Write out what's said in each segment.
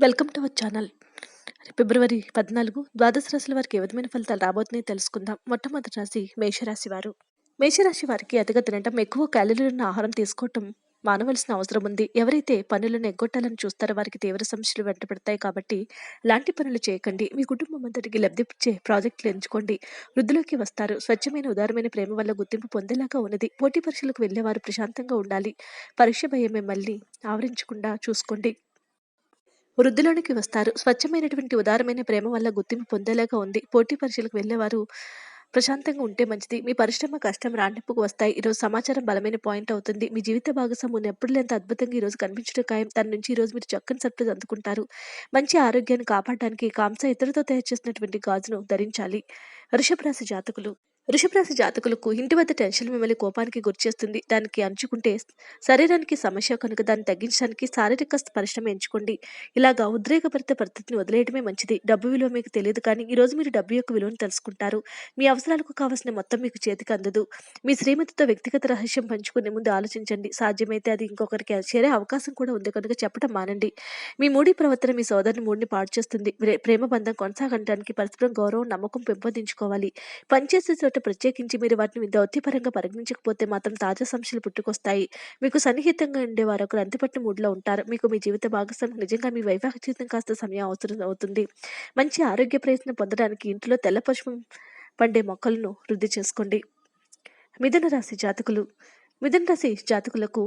Welcome to our channel. ఫిబ్రవరి పద్నాలుగు ద్వాదశ రాశుల వారికి ఏ విధమైన ఫలితాలు రాబోతున్నాయి తెలుసుకుందాం. మొట్టమొదటి రాశి మేషరాశి వారు. మేషరాశి వారికి అతిగా తినటం ఎక్కువ క్యాలరీలు ఉన్న ఆహారం తీసుకోవటం మానవలసిన అవసరం ఉంది. ఎవరైతే పనులను ఎగ్గొట్టాలని చూస్తారో వారికి తీవ్ర సమస్యలు వెంటబడతాయి కాబట్టి ఇలాంటి పనులు చేయకండి. మీ కుటుంబం అంతటికి లబ్ధి ప్రాజెక్టులు ఎంచుకోండి. వృద్ధిలోకి వస్తారు. స్వచ్ఛమైన ఉదారమైన ప్రేమ వల్ల గుర్తింపు పొందేలాగా ఉన్నది. పోటీ పరీక్షలకు వెళ్ళేవారు ప్రశాంతంగా ఉండాలి. పరీక్ష భయం మిమ్మల్ని ఆవరించకుండా చూసుకోండి. వృద్ధిలోనికి వస్తారు. స్వచ్ఛమైనటువంటి ఉదారమైన ప్రేమ వల్ల గుర్తింపు పొందేలాగా ఉంది. పోటీ పరీక్షలకు వెళ్ళేవారు ప్రశాంతంగా ఉంటే మంచిది. మీ పరిశ్రమ కష్టం రాంటింపుకు వస్తాయి. ఈరోజు సమాచారం బలమైన పాయింట్ అవుతుంది. మీ జీవిత భాగస్వాము ఎప్పుడు లేంత అద్భుతంగా ఈరోజు కనిపించడం ఖాయం. తన నుంచి ఈరోజు మీరు చక్కని సర్ప్రైజ్ అందుకుంటారు. మంచి ఆరోగ్యాన్ని కాపాడడానికి కాంస ఇతరులతో తయారు చేసినటువంటి గాజును ధరించాలి. వృషభ రాశి జాతకులు వృషభరాశి జాతకులకు ఇంటి వద్ద టెన్షన్ మిమ్మల్ని కోపానికి గురిచేస్తుంది దానికి అంచుకుంటే శరీరానికి సమస్య కనుక దాన్ని తగ్గించడానికి శారీరక పరిశ్రమ ఎంచుకోండి. ఇలాగా ఉద్రేకభరిత పరిస్థితిని వదిలేయడమే మంచిది. డబ్బు విలువ మీకు తెలియదు కానీ ఈ రోజు మీరు డబ్బు యొక్క విలువను తెలుసుకుంటారు. మీ అవసరాలకు కావాల్సిన మొత్తం మీకు చేతికి అందదు. మీ శ్రీమతితో వ్యక్తిగత రహస్యం పంచుకునే ముందు ఆలోచించండి. సాధ్యమైతే అది ఇంకొకరికి చేరే అవకాశం కూడా ఉంది కనుక చెప్పడం మానండి. మీ మూడి ప్రవర్తన మీ సోదరుని మూడిని పాడు చేస్తుంది. ప్రేమ బంధం కొనసాగడానికి పరస్పరం గౌరవం నమ్మకం పెంపొందించుకోవాలి. పనిచేసే చోట ప్రత్యేకించి మీరు వాటిని దౌత్యపరంగా పరిగణించకపోతే మాత్రం తాజా సమస్యలు పుట్టుకొస్తాయి. మీకు సన్నిహితంగా ఉండే వారు ఒకరు అంతిపట్టు మూడ్లో ఉంటారు. మీకు మీ జీవిత భాగస్వామి నిజంగా మీ వైవాహిక జీవితం కాస్త సమయం అవసరం అవుతుంది. మంచి ఆరోగ్య ప్రయత్నం పొందడానికి ఇంట్లో తెల్ల పుష్పం పండే మొక్కలను వృద్ధి చేసుకోండి. మిథున రాశి జాతకులు. మిథున రాశి జాతకులకు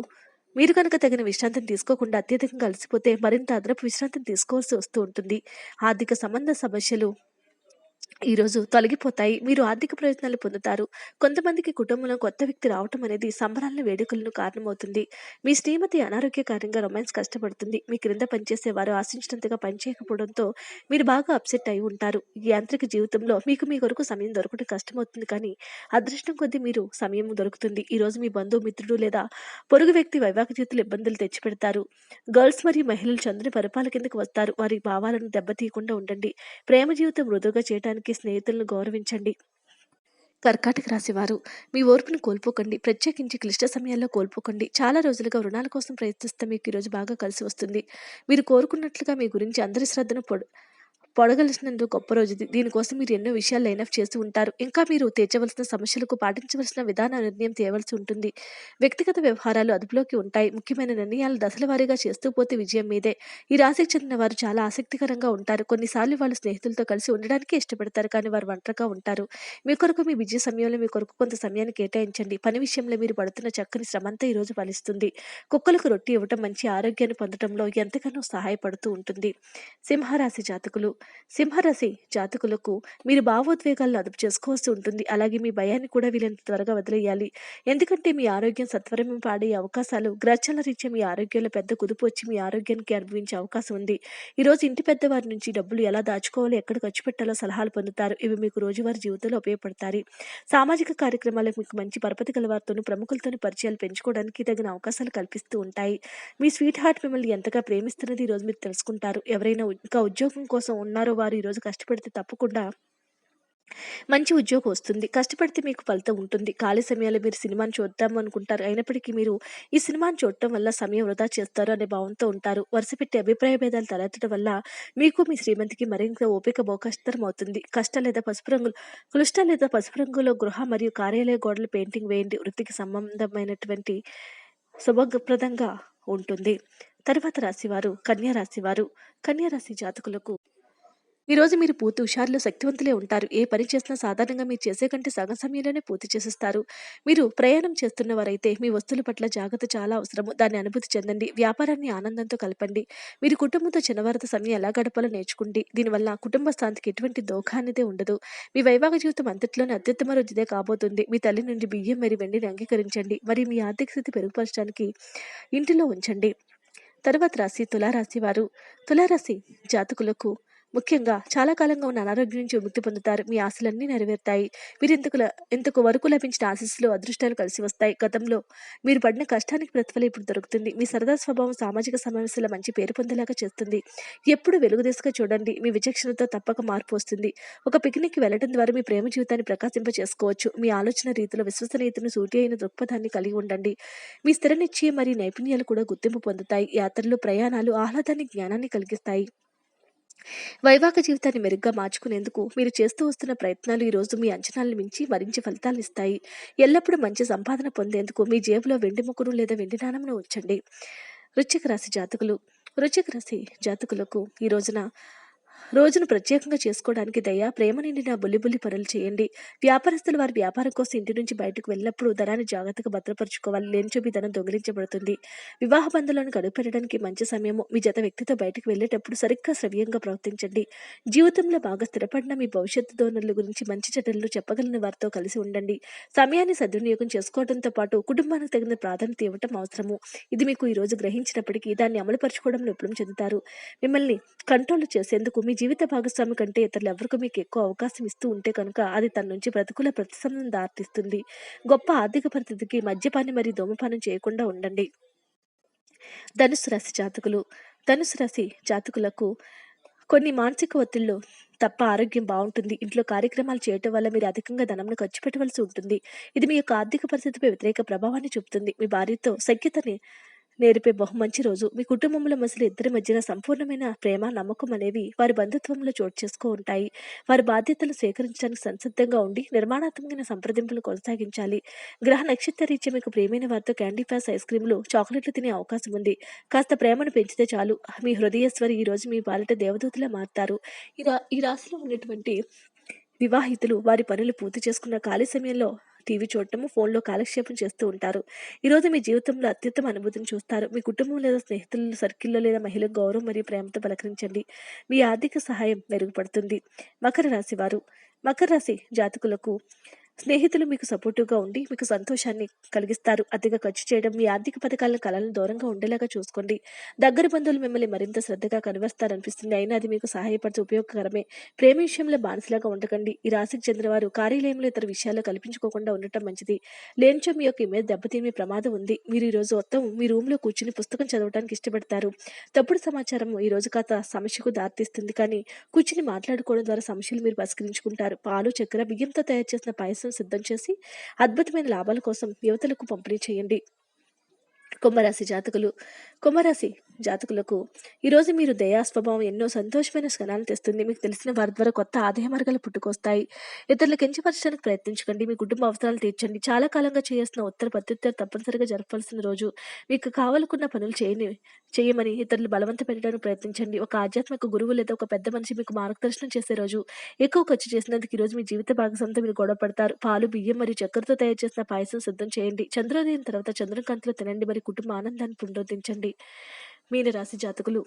మీరు కనుక తగిన విశ్రాంతిని తీసుకోకుండా అత్యధికంగా కలిసిపోతే మరింత అదనపు విశ్రాంతిని తీసుకోవాల్సి వస్తూ ఉంటుంది. ఆర్థిక సంబంధ సమస్యలు ఈరోజు తొలగిపోతాయి. మీరు ఆర్థిక ప్రయోజనాలు పొందుతారు. కొంతమందికి కుటుంబంలో కొత్త వ్యక్తి రావటం అనేది సంబరాలను వేడుకలను కారణమవుతుంది. మీ శ్రీమతి అనారోగ్య కారణంగా రొమాన్స్ కష్టపడుతుంది. మీ క్రింద పనిచేసే వారు ఆశించినంతగా పనిచేయకపోవడంతో మీరు బాగా అప్సెట్ అయి ఉంటారు. ఈ యాంత్రిక జీవితంలో మీకు మీ కొరకు సమయం దొరకడం కష్టమవుతుంది కానీ అదృష్టం కొద్దీ మీరు సమయం దొరుకుతుంది. ఈరోజు మీ బంధువు మిత్రుడు లేదా పొరుగు వ్యక్తి వైవాహిక జీవితంలో ఇబ్బందులు తెచ్చిపెడతారు. గర్ల్స్ మరియు మహిళలు చంద్రుని పరిపాలన కిందకు వస్తారు. వారి భావాలను దెబ్బతీయకుండా ఉండండి. ప్రేమ జీవితం మృదువుగా చేయడానికి స్నేహితులను గౌరవించండి. కర్కాటక రాశివారు మీ ఓర్పును కోల్పోకండి. ప్రత్యేకించి క్లిష్ట సమయాల్లో కోల్పోకండి. చాలా రోజులుగా రుణాల కోసం ప్రయత్నిస్తే మీకు ఈరోజు బాగా కలిసి వస్తుంది. మీరు కోరుకున్నట్లుగా మీ గురించి అందరి శ్రద్ధను పొడు పొడగలిసినందుకు గొప్ప రోజు దీనికోసం మీరు ఎన్నో విషయాలు లైనప్ చేస్తూ ఉంటారు. ఇంకా మీరు తీర్చవలసిన సమస్యలకు పాటించవలసిన విధాన నిర్ణయం చేయవలసి ఉంటుంది. వ్యక్తిగత వ్యవహారాలు అదుపులోకి ఉంటాయి. ముఖ్యమైన నిర్ణయాలు దశల వారీగా చేస్తూ పోతే విజయం మీదే. ఈ రాశికి చెందిన వారు చాలా ఆసక్తికరంగా ఉంటారు. కొన్నిసార్లు వాళ్ళు స్నేహితులతో కలిసి ఉండడానికి ఇష్టపడతారు. కానీ వారు ఒంటరిగా ఉంటారు. మీ కొరకు మీ విజయ సమయంలో మీ కొరకు కొంత సమయాన్ని కేటాయించండి. పని విషయంలో మీరు పడుతున్న చక్కని శ్రమంతా ఈరోజు రోజు ఫలిస్తుంది. కుక్కలకు రొట్టి ఇవ్వటం మంచి ఆరోగ్యాన్ని పొందడంలో ఎంతగానో సహాయపడుతూ ఉంటుంది. సింహరాశి జాతకులు సింహరాశి జాతకులకు మీరు భావోద్వేగాలను అదుపు చేసుకోవాల్సి ఉంటుంది. అలాగే మీ భయాన్ని కూడా వీలైనంత త్వరగా వదిలేయాలి. ఎందుకంటే మీ ఆరోగ్యం సత్వరమే పాడే అవకాశాలు గ్రచల రీత్యా మీ ఆరోగ్యంలో పెద్ద కుదుపు వచ్చి మీ ఆరోగ్యానికి అనుభవించే అవకాశం ఉంది. ఈరోజు ఇంటి పెద్దవారి నుంచి డబ్బులు ఎలా దాచుకోవాలో ఎక్కడ ఖర్చు పెట్టాలో సలహాలు పొందుతారు. ఇవి మీకు రోజువారీ జీవితంలో ఉపయోగపడతాయి. సామాజిక కార్యక్రమాలకు మీకు మంచి పరపతి గల వారితోనూ ప్రముఖులతోనూ పరిచయాలు పెంచుకోవడానికి తగిన అవకాశాలు కల్పిస్తూ ఉంటాయి. మీ స్వీట్ హార్ట్ మిమ్మల్ని ఎంతగా ప్రేమిస్తున్నది ఈ రోజు మీరు తెలుసుకుంటారు. ఎవరైనా ఇంకా ఉద్యోగం కోసం ఉన్నారో వారు ఈరోజు కష్టపడితే తప్పకుండా మంచి ఉద్యోగం వస్తుంది. కష్టపడితే మీకు ఫలితం ఉంటుంది. ఖాళీ సమయాల్లో మీరు సినిమాని చూద్దాం అనుకుంటారు. అయినప్పటికీ మీరు ఈ సినిమాని చూడటం వల్ల సమయం వృధా చేస్తారు అనే భావంతో ఉంటారు. వరుస పెట్టి అభిప్రాయ భేదాలు తలెత్తడం వల్ల మీకు మీ శ్రీమంతికి మరింత ఓపిక బోకష్టతరం అవుతుంది. కష్ట లేదా పసుపు రంగులు క్లిష్ట లేదా పసుపు రంగులో గృహ మరియు కార్యాలయ గోడలు పెయింటింగ్ వేయండి. వృత్తికి సంబంధమైనటువంటి శుభప్రదంగా ఉంటుంది. తర్వాత రాశివారు కన్యా రాశివారు కన్యా రాశి జాతకులకు ఈరోజు మీరు పూర్తి హుషారులో శక్తివంతులే ఉంటారు. ఏ పని చేసినా సాధారణంగా మీరు చేసే కంటే సగం సమయంలోనే పూర్తి చేసేస్తారు. మీరు ప్రయాణం చేస్తున్న వారైతే మీ వస్తువుల పట్ల జాగ్రత్త చాలా అవసరము. దాన్ని అనుభూతి చెందండి. వ్యాపారాన్ని ఆనందంతో కలపండి. మీరు కుటుంబంతో చిన్నవారితో సమయం ఎలా గడపాలో నేర్చుకోండి. దీనివల్ల కుటుంబ స్థానికి ఎటువంటి దోఖ అనేది ఉండదు. మీ వైవాహిక జీవితం అంతట్లోనే అత్యుత్తమ రోజుదే కాబోతుంది. మీ తల్లి నుండి బియ్యం మరి వెండిని అంగీకరించండి. మరి మీ ఆర్థిక స్థితి మెరుగుపరచడానికి ఇంటిలో ఉంచండి. తరువాత రాశి తులారాశి వారు. తులారాశి జాతకులకు ముఖ్యంగా చాలా కాలంగా ఉన్న అనారోగ్యం నుంచి విముక్తి పొందుతారు. మీ ఆశలన్నీ నెరవేరుతాయి. మీరు ఇంతకు ఇంతకు వరకు లభించిన ఆశీస్సులు, అదృష్టాలు కలిసి వస్తాయి. గతంలో మీరు పడిన కష్టానికి ప్రతిఫలం ఇప్పుడు దొరుకుతుంది. మీ సరదా స్వభావం సామాజిక సమావేశాల మంచి పేరు పొందేలాగా చేస్తుంది. ఎప్పుడు వెలుగు దిశగా చూడండి. మీ విచక్షణతో తప్పక మార్పు వస్తుంది. ఒక పిక్నిక్‌కి వెళ్ళడం ద్వారా మీ ప్రేమ జీవితాన్ని ప్రకాశింప చేసుకోవచ్చు. మీ ఆలోచన రీతిలో విశ్వసనీయతను, సూటి అయిన దృక్పథాన్ని కలిగి ఉండండి. మీ స్థిర నిశ్చయం మరియు నైపుణ్యాలు కూడా గుర్తింపు పొందుతాయి. యాత్రలు, ప్రయాణాలు ఆహ్లాదాన్ని, జ్ఞానాన్ని కలిగిస్తాయి. వైవాహిక జీవితాన్ని మెరుగ్గా మార్చుకునేందుకు మీరు చేస్తూ వస్తున్న ప్రయత్నాలు ఈరోజు మీ అంచనాలను మించి మరించి ఫలితాలనిస్తాయి. ఎల్లప్పుడూ మంచి సంపాదన పొందేందుకు మీ జేబులో వెండి ముక్కును లేదా వెండి నాణమును ఉంచండి. వృశ్చిక రాశి జాతకులు వృశ్చిక రాశి జాతకులకు ఈ రోజున రోజును ప్రత్యేకంగా చేసుకోవడానికి దయ, ప్రేమ నిండిన బుల్లిబుల్లి పనులు చేయండి. వ్యాపారస్తులు వారి వ్యాపారం కోసం ఇంటి నుంచి బయటకు వెళ్ళినప్పుడు ధనాన్ని జాగ్రత్తగా భద్రపరుచుకోవాలి. లేనిచో మీ ధనం దొంగిలించబడుతుంది. వివాహ బంధాలను గడుపెట్టడానికి మంచి సమయము. మీ జత వ్యక్తితో బయటకు వెళ్ళేటప్పుడు సరిగ్గా శ్రవ్యంగా ప్రవర్తించండి. జీవితంలో బాగా స్థిరపడిన మీ భవిష్యత్తు ధోరణుల గురించి మంచి చెడ్డలు చెప్పగలిగిన వారితో కలిసి ఉండండి. సమయాన్ని సద్వినియోగం చేసుకోవడంతో పాటు కుటుంబానికి తగిన ప్రాధాన్యత ఇవ్వటం అవసరము. ఇది మీకు ఈ రోజు గ్రహించినప్పటికీ దాన్ని అమలుపరచుకోవడంలో విఫలం చెందుతారు. మిమ్మల్ని కంట్రోల్ చేసేందుకు మీ జీవిత భాగస్వామి కంటే ఇతరులు ఎవరికి మీకు ఎక్కువ అవకాశం ఇస్తూ ఉంటే కనుక అది తన నుంచి ప్రతికూల ప్రతిస్పందన దారితీస్తుంది. గొప్ప ఆర్థిక పరిస్థితికి మద్యపానం మరియు ధూమపానం చేయకుండా ఉండండి. ధనుసు రాశి జాతకులు ధనుసు రాశి జాతకులకు కొన్ని మానసిక ఒత్తిళ్ళు తప్ప ఆరోగ్యం బాగుంటుంది. ఇంట్లో కార్యక్రమాలు చేయటం వల్ల మీరు అధికంగా ధనంను ఖర్చు పెట్టవలసి ఉంటుంది. ఇది మీ యొక్క ఆర్థిక పరిస్థితిపై వ్యతిరేక ప్రభావాన్ని చూపుతుంది. మీ భార్యతో సఖ్యతని నేర్పే బహు మంచి రోజు. మీ కుటుంబంలో మసలు ఇద్దరి మధ్యన సంపూర్ణమైన ప్రేమ, నమ్మకం అనేవి వారి బంధుత్వంలో చోటు చేసుకో ఉంటాయి. వారి బాధ్యతలు స్వీకరించడానికి సంసిద్ధంగా ఉండి నిర్మాణాత్మకమైన సంప్రదింపులు కొనసాగించాలి. గ్రహ నక్షత్ర రీత్యా మీకు ప్రియమైన వారితో క్యాండీ ఫ్లాస్ ఐస్ క్రీమ్లు చాక్లెట్లు తినే అవకాశం ఉంది. కాస్త ప్రేమను పెంచితే చాలు మీ హృదయేశ్వరి ఈ రోజు మీ పాలిట దేవదూతలా మారుతారు ఈ రా ఈ రాశిలో ఉన్నటువంటి వివాహితులు వారి పనులు పూర్తి చేసుకున్న ఖాళీ సమయంలో టీవీ చూడటము, ఫోన్‌లో కాలక్షేపం చేస్తూ ఉంటారు. ఈరోజు మీ జీవితంలో అత్యుత్తమ అనుభూతిని చూస్తారు. మీ కుటుంబం లేదా స్నేహితుల సర్కిల్‌లో లేదా మహిళ గౌరవం మరియు ప్రేమతో పలకరించండి. మీ ఆర్థిక సహాయం మెరుగుపడుతుంది. మకర రాశి వారు మకర రాశి జాతకులకు స్నేహితులు మీకు సపోర్టివ్‌గా ఉండి మీకు సంతోషాన్ని కలిగిస్తారు. అతిగా ఖర్చు చేయడం, మీ ఆర్థిక పథకాలను కలలను దూరంగా ఉండేలాగా చూసుకోండి. దగ్గర బంధువులు మిమ్మల్ని మరింత శ్రద్ధగా కనివరిస్తారనిపిస్తుంది. అయినా అది మీకు సహాయపడితే ఉపయోగకరమే. ప్రేమ విషయంలో బానిసలాగా ఉండకండి. ఈ రాశికి చెందినవారు కార్యాలయంలో ఇతర విషయాల్లో కల్పించుకోకుండా ఉండటం మంచిది. లేనిచో మీ యొక్క ఇమేజ్ దెబ్బతీమే ప్రమాదం ఉంది. మీరు ఈ రోజు మొత్తం మీ రూమ్‌లో కూర్చుని పుస్తకం చదవడానికి ఇష్టపడతారు. తప్పుడు సమాచారం ఈ రోజు కాస్త సమస్యకు దారితీస్తుంది. కానీ కూర్చుని మాట్లాడుకోవడం ద్వారా సమస్యలు మీరు పరిష్కరించుకుంటారు. పాలు, చక్కెర, బియ్యంతో తయారు చేసిన పాయసం సిద్ధం చేసి అద్భుతమైన లాభాల కోసం యువతలకు పంపిణీ చేయండి. కుంభరాశి జాతకులు కుంభరాశి జాతకులకు ఈరోజు మీరు దయా స్వభావం ఎన్నో సంతోషమైన క్షణాలు తెస్తుంది. మీకు తెలిసిన వారి ద్వారా కొత్త ఆదాయ మార్గాలు పుట్టుకొస్తాయి. ఇతరులు కించపరచడానికి ప్రయత్నించకండి. మీ కుటుంబ అవసరాలు తీర్చండి. చాలా కాలంగా చేయాల్సిన ఉత్తర ప్రత్యుత్తర తప్పనిసరిగా జరపాల్సిన రోజు. మీకు కావాలనుకున్న పనులు చేయని చేయమని ఇతరులు బలవంత పెట్టడానికి ప్రయత్నించండి. ఒక ఆధ్యాత్మిక గురువు లేదా ఒక పెద్ద మనిషి మీకు మార్గదర్శనం చేసే రోజు. ఎక్కువ ఖర్చు చేసినందుకు ఈరోజు మీ జీవిత భాగస్వామితో మీరు గొడవ పడతారు. పాలు, బియ్యం మరియు చక్కెరతో తయారు చేసిన పాయసం సిద్ధం చేయండి. చంద్రోదయం తర్వాత చంద్రకాంతిలో తినండి మరి కుటుంబ ఆనందాన్ని పునరుద్ధరించండి. మీనరాశి జాతకులు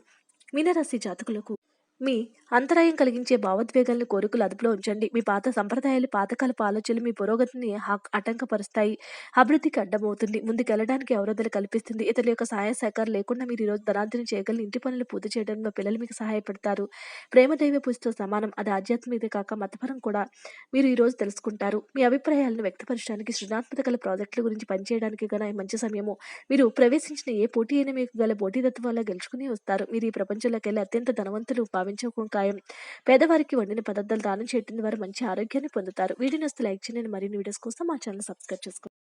మీనరాశి జాతకులకు మీ అంతరాయం కలిగించే భావోద్వేగాలను, కోరికలు అదుపులో ఉంచండి. మీ పాత సంప్రదాయాలు, పాతకాలపు ఆలోచనలు మీ పురోగతిని ఆటంకపరుస్తాయి. అభివృద్ధికి అడ్డమవుతుంది. ముందుకెళ్ళడానికి అవరోధాలు కల్పిస్తుంది. ఇతరుల యొక్క సహాయ సహకారం లేకుండా మీరు ఈరోజు ధనార్జన చేయగలిగిన ఇంటి పనులు పూర్తి చేయడంలో పిల్లలు మీకు సహాయపడతారు. ప్రేమ దైవ పూజతో సమానం. అది ఆధ్యాత్మికత కాక మతపరం కూడా మీరు ఈరోజు తెలుసుకుంటారు. మీ అభిప్రాయాలను వ్యక్తపరచడానికి, సృజనాత్మకల గల ప్రాజెక్టుల గురించి పనిచేయడానికి గల మంచి సమయము. మీరు ప్రవేశించిన ఏ పోటీ అయినా మీకు గల పోటీతత్వం గెలుచుకుని వస్తారు. మీరు ఈ ప్రపంచంలోకెల్లా అత్యంత ధనవంతులు భావించారు ఖాయం. పేదవారికి వండిన పదార్థాలు దానం చేయడం ద్వారా మంచి ఆరోగ్యాన్ని పొందుతారు. వీడియోని నచ్చితే లైక్ చేయండి. మరిన్ని వీడియోస్ కోసం మా ఛానల్ సబ్స్క్రైబ్ చేసుకోండి.